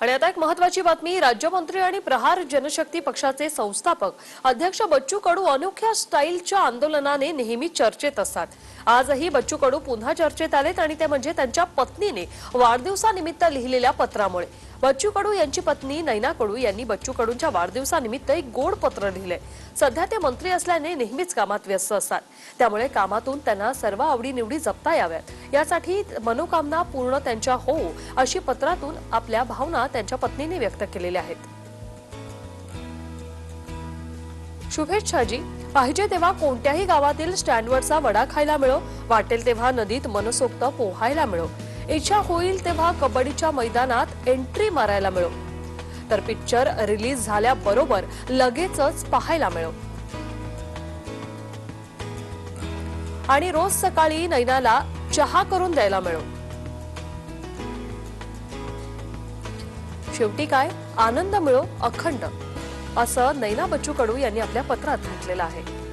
आणि आता एक महत्वाची बातमी राज्यमंत्री आणि प्रहार जनशक्ती पक्षाचे संस्थापक अध्यक्ष बच्चू कडू अनोख्या स्टाईलच्या आंदोलनाने नेहमी चर्चेत असतात. आजही बच्चू कडू पुन्हा चर्चेत आलेत आणि ते म्हणजे त्यांच्या पत्नीने वाढदिवसानिमित्त लिहिलेल्या पत्रामुळे. बच्चू कडू यांची पत्नी नैना कडू यांनी बच्चू कडूंच्या वाढदिवसानिमित्त एक गोड पत्र लिहिले सध्या ते मंत्री असल्याने नेहमीच कामात व्यस्त असतात. त्यामुळे कामातून त्यांना सर्व आवडीनिवडी जपता याव्यात. यासाठी मनोकामना पूर्ण त्यांच्या हो अशी पत्रातून आपल्या भावना त्यांच्या पत्नीने व्यक्त केलेल्या आहेत. शुभेच्छाजी पाहिजे तेव्हा कोणत्याही गावातील स्टँडवरचा वडा खायला मिळो. वाटेल तेव्हा नदीत मनसोक्त पोहायला मिळो. इच्छा होईल तेव्हा कबड्डीच्या मैदानात एंट्री मारायला मिळो. तर पिक्चर रिलीज झाल्याबरोबर लगेचच पाहायला मिळो. आणि रोज सकाळी नैनाला चहा करून द्यायला मिळो. शेवटी काय? आनंद मिळो अखंड. असं नैना बच्चू कडू यांनी आपल्या पत्रात म्हटलेलं आहे.